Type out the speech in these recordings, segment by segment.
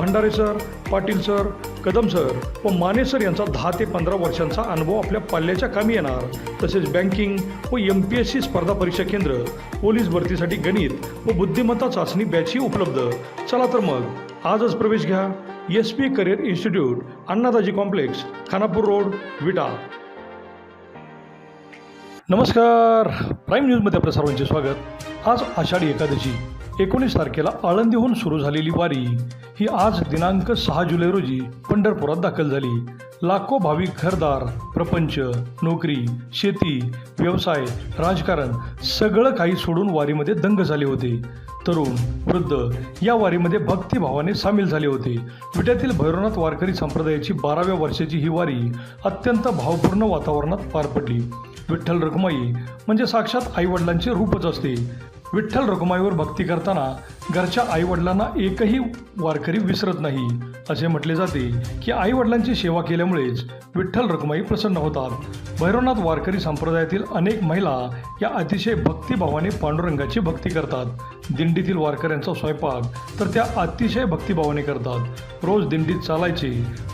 Bhandare sir Patil sir Kadam sir व Mane sir यांचा दहा ते पंधरा वर्षांचा अनुभव आपल्या पाल्याच्या कामी येणार. तसेच बँकिंग व एम पी एस सी स्पर्धा परीक्षा केंद्र पोलीस भरतीसाठी गणित व बुद्धिमत्ता चाचणी बॅचही उपलब्ध. चला तर मग आजच प्रवेश घ्या. S P career institute Annadaji complex Khanapur road Vita. नमस्कार. प्राईम न्यूजमध्ये आपल्या सर्वांचे स्वागत. आज आषाढी एकादशी. एकोणीस तारखेला आळंदीहून सुरू झालेली वारी. ही आज दिनांक सहा जुलै रोजी पंढरपुरात दाखल झाली. लाखो भाविक घरदार प्रपंच नोकरी शेती व्यवसाय राजकारण सगळं काही सोडून वारीमध्ये दंग झाले होते. तरुण वृद्ध या वारीमध्ये भक्तिभावाने सामील झाले होते. विट्यातील भैरवनाथ वारकरी संप्रदायाची बाराव्या वर्षाची ही वारी अत्यंत भावपूर्ण वातावरणात पार पडली. विठ्ठल रखुमाई म्हणजे साक्षात आईवडिलांचे रूपच असते. विठ्ठल रखुमाईवर भक्ती करताना घरच्या आईवडिलांना एकही वारकरी विसरत नाही. असे म्हटले जाते की आईवडिलांची सेवा केल्यामुळेच विठ्ठल रखुमाई प्रसन्न होतात. भैरवनाथ वारकरी संप्रदायातील अनेक महिला या अतिशय भक्तिभावाने पांडुरंगाची भक्ती करतात. दिंडीतील वारकऱ्यांचा स्वयंपाक तर त्या अतिशय भक्तिभावाने करतात. रोज दिंडीत चालायचे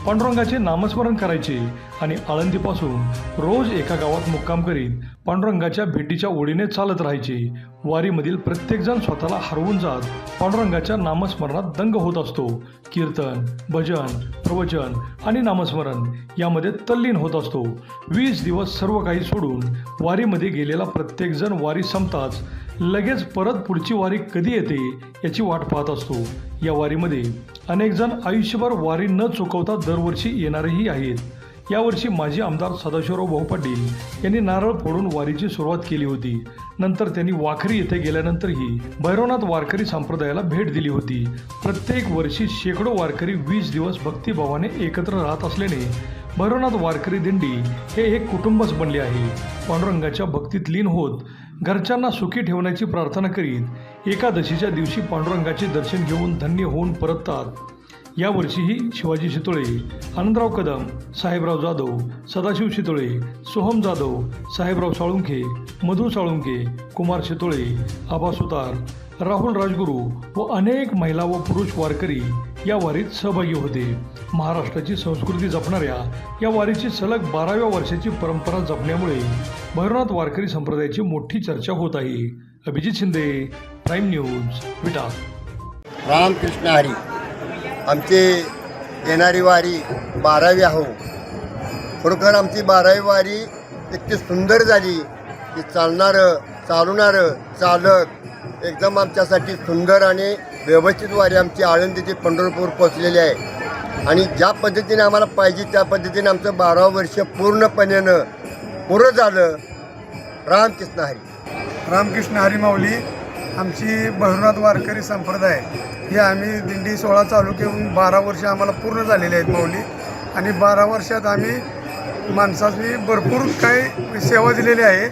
पांडुरंगाचे नामस्मरण करायचे आणि आळंदीपासून रोज एका गावात मुक्काम करीत पांडुरंगाच्या भेटीच्या ओढीने चालत राहायचे. वारीमधील प्रत्येकजण स्वतःला हरवून जात पांडुरंगाच्या नामस्मरणात दंग होत असतो. कीर्तन भजन प्रवचन आणि नामस्मरण यामध्ये तल्लीन होत असतो. वीस दिवस सर्व काही सोडून वारीमध्ये गेलेला प्रत्येकजण वारी संपताच लगेच परत पुढची वारी कधी येते याची वाट पाहत असतो. या वारीमध्ये अनेक जण आयुष्यभर वारी न चुकवता दरवर्षी येणारेही आहेत. यावर्षी माजी आमदार सदाशिवराव भाऊ पाटील यांनी नारळ फोडून वारीची सुरुवात केली होती. नंतर त्यांनी वाखरी येथे गेल्यानंतरही भैरवनाथ वारकरी संप्रदायाला भेट दिली होती. प्रत्येक वर्षी शेकडो वारकरी वीस दिवस भक्तिभावाने एकत्र राहत असल्याने भैरवनाथ वारकरी दिंडी हे एक कुटुंबच बनले आहे. पांडुरंगाच्या भक्तीत लीन होत घरच्यांना सुखी ठेवण्याची प्रार्थना करीत एकादशीच्या दिवशी पांडुरंगाचे दर्शन घेऊन धन्य होऊन परततात. यावर्षीही शिवाजी शितोळे आनंदराव कदम साहेबराव जाधव सदाशिव शितोळे सोहम जाधव साहेबराव साळुंखे मधु साळुंखे कुमार शितोळे आबा सुतार राहुल राजगुरू व अनेक महिला व पुरुष वारकरी या वारीत सहभागी होते. महाराष्ट्राची संस्कृती जपणाऱ्या या वारीची सलग बाराव्या वर्षाची परंपरा जपण्यामुळे भैरवनाथ वारकरी संप्रदायाची मोठी चर्चा होत आहे. Abhijit Shinde prime news Vita. Ramakrishna Hari आमचे येणारी वारी बारावी आहो. खरोखर आमची बारावी वारी इतकी सुंदर झाली की चालणारं चालवणारं चालक एकदम आमच्यासाठी सुंदर आणि व्यवस्थित वारी आमची आळंदीची पंढरपूर पोचलेली आहे. आणि ज्या पद्धतीने आम्हाला पाहिजे त्या पद्धतीने आमचं बारा वर्ष पूर्णपणेनं पुरं झालं. रामकृष्ण हरी. रामकृष्ण हरी माऊली आमची भैरवनाथ वारकरी संप्रदाय हे आम्ही दिंडी सोळा चालू करून बारा वर्ष आम्हाला पूर्ण झालेली आहेत माऊली. आणि बारा वर्षात आम्ही माणसाची भरपूर काही सेवा दिलेली आहे.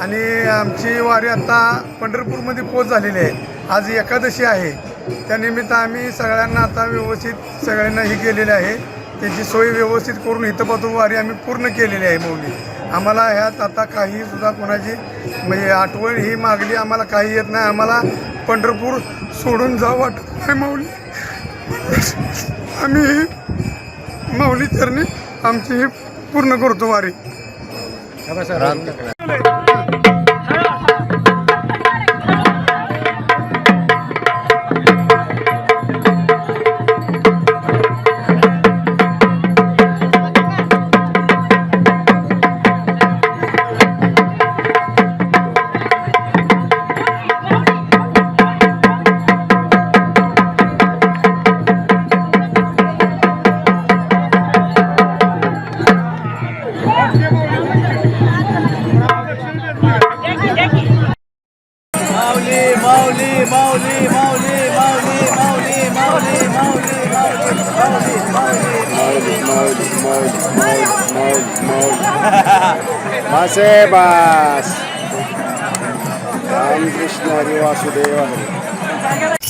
आणि आमची वारी आता पंढरपूरमध्ये पोच झालेली आहे. आज एकादशी आहे. त्यानिमित्त आम्ही सगळ्यांना आता व्यवस्थित सगळ्यांना ही केलेली आहे. त्याची सोय व्यवस्थित करून हितपतवारी वारी आम्ही पूर्ण केलेली आहे मौली आम्हाला ह्यात आता काही सुद्धा कोणाची म्हणजे आठवण ही मागली आम्हाला काही येत नाही. आम्हाला पंढरपूर सोडून जावं वाटत नाही माऊली आम्ही माऊली चरणी आमची ही पूर्ण करतो वारी. Masebas. Ram Krishna Hari Vasudeva